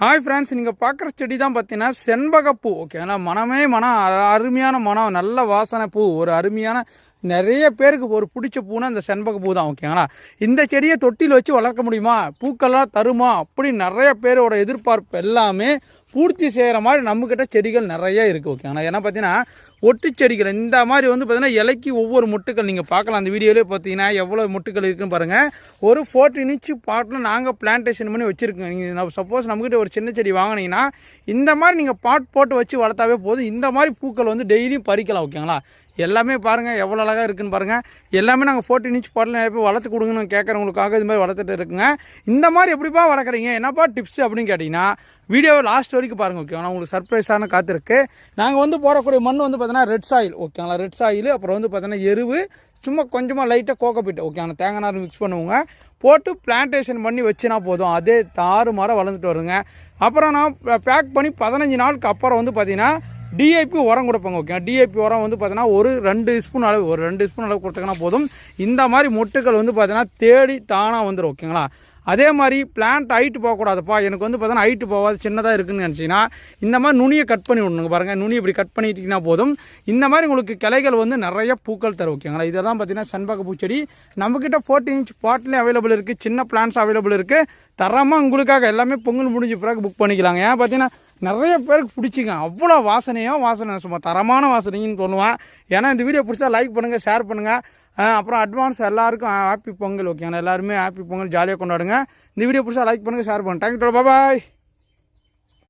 Hi friends நீங்கள் பார்க்குற செடி தான் பார்த்தீங்கன்னா செண்பகப்பூ ஓகே ஆனால் மனமே மனம் அருமையான மனம் நல்ல வாசனை பூ. ஒரு அருமையான நிறைய பேருக்கு ஒரு பிடிச்ச பூனா இந்த செண்பக பூ தான் ஓகேங்களா இந்த செடியை தொட்டியில் வச்சு வளர்க்க முடியுமா? பூக்கள்லாம் தருமா? அப்படி நிறைய பேரோட எதிர்பார்ப்பு எல்லாமே பூர்த்தி செய்கிற மாதிரி நம்மக்கிட்ட செடிகள் நிறைய இருக்குது ஓகே ஆனால் ஏன்னா பார்த்தீங்கன்னா ஒட்டு செடிகள் இந்த மாதிரி வந்து பார்த்தீங்கன்னா இலைக்கு ஒவ்வொரு முட்டுக்கள் நீங்கள் பார்க்கலாம். அந்த வீடியோலேயே பார்த்தீங்கன்னா எவ்வளோ முட்டுக்கள் இருக்குன்னு பாருங்கள் ஒரு ஃபோர்டீன் இன்ச்சு பாட்டில் நாங்கள் பிளான்டேஷன் பண்ணி வச்சுருக்கோம். நீங்கள் சப்போஸ் நம்மக்கிட்ட ஒரு சின்ன செடி வாங்கினீங்கன்னா இந்த மாதிரி நீங்கள் பாட் போட்டு வச்சு வளர்த்தாவே போதும். இந்த மாதிரி பூக்கள் வந்து டெய்லியும் பறிக்கலாம் ஓகேங்களா எல்லாமே பாருங்கள் எவ்வளோ அழகாக இருக்குன்னு பாருங்கள் எல்லாமே நாங்கள் ஃபோர்ட்டின் இன்ச் பாட்டில் நிறைய பேர் வளர்த்து கொடுங்கன்னு கேட்குறவங்களுக்காக இது மாதிரி வளர்த்துட்டு இருக்குங்க. இந்த மாதிரி எப்படிப்பா வளர்க்குறீங்க? என்னப்பா டிப்ஸ் அப்படின்னு கேட்டிங்கன்னா வீடியோவை லாஸ்ட் வரைக்கும் பாருங்கள் ஓகேங்களா உங்களுக்கு சர்ப்ரைஸான காத்திருக்கு நாங்கள் வந்து போடக்கூடிய மண் வந்து பார்த்தீங்கன்னா ரெட் சாயில் ஓகேங்களா ரெட் சாயில் அப்புறம் வந்து பார்த்தீங்கன்னா எருவு சும்மா கொஞ்சமாக லைட்டாக கோகப்பிட்டு ஓகேங்களா தேங்காய் நார் மிக்ஸ் பண்ணுவோங்க. போட்டு பிளான்டேஷன் பண்ணி வச்சுனா போதும். அதே தாறு மரம் வளர்ந்துட்டு வருங்க. அப்புறம் நான் பேக் பண்ணி பதினஞ்சு நாளுக்கு அப்புறம் வந்து பார்த்திங்கன்னா டிஐபி உரம் கொடுப்பாங்க ஓகே டிஐபி உரம் வந்து பார்த்தீங்கன்னா ஒரு ரெண்டு ஸ்பூன் அளவு ஒரு ரெண்டு ஸ்பூன் அளவு கொடுத்தீங்கன்னா போதும். இந்த மாதிரி மொட்டுக்கள் வந்து பார்த்தீங்கன்னா தேடி தானாக வந்துடும் ஓகேங்களா அதே மாதிரி பிளான்ட் ஹைட்டு போகக்கூடாதுப்பா. எனக்கு வந்து பார்த்தீங்கன்னா ஹைட்டு போகாது சின்னதாக இருக்குன்னு நினச்சிங்கன்னா இந்த மாதிரி நுனியை கட் பண்ணி விடணுங்க பாருங்கள் நுனி இப்படி கட் பண்ணிட்டீங்கன்னா போதும். இந்த மாதிரி உங்களுக்கு கிளைகள் வந்து நிறைய பூக்கள் தரும் ஓகேங்களா இதை தான் பார்த்தீங்கன்னா சண்பக பூச்செடி. நம்மக்கிட்ட ஃபோர்டீன் இன்ச் பாட்டிலையும் அவைலபிள் இருக்குது சின்ன பிளான்ஸ் அவைலபிள் இருக்குது தரமாக உங்களுக்காக எல்லாமே பொங்கல் முடிஞ்ச பிறகு புக் பண்ணிக்கலாங்க. ஏன் பார்த்தீங்கன்னா நிறைய பேருக்கு பிடிச்சிங்க. அவ்வளோ வாசனையும் வாசனை சும்மா தரமான வாசனைன்னு சொல்லுவேன் ஏன்னா இந்த வீடியோ பிடிச்சா லைக் பண்ணுங்கள் ஷேர் பண்ணுங்கள் அப்புறம் அட்வான்ஸ் எல்லாருக்கும் ஹாப்பி பொங்கல் ஓகேங்களா எல்லாருமே ஹாப்பி பொங்கல் ஜாலியாக கொண்டாடுங்க. இந்த வீடியோ பிடிச்சா லைக் பண்ணுங்கள் ஷேர் பண்ணுங்கள் தேங்க்யூ பாய்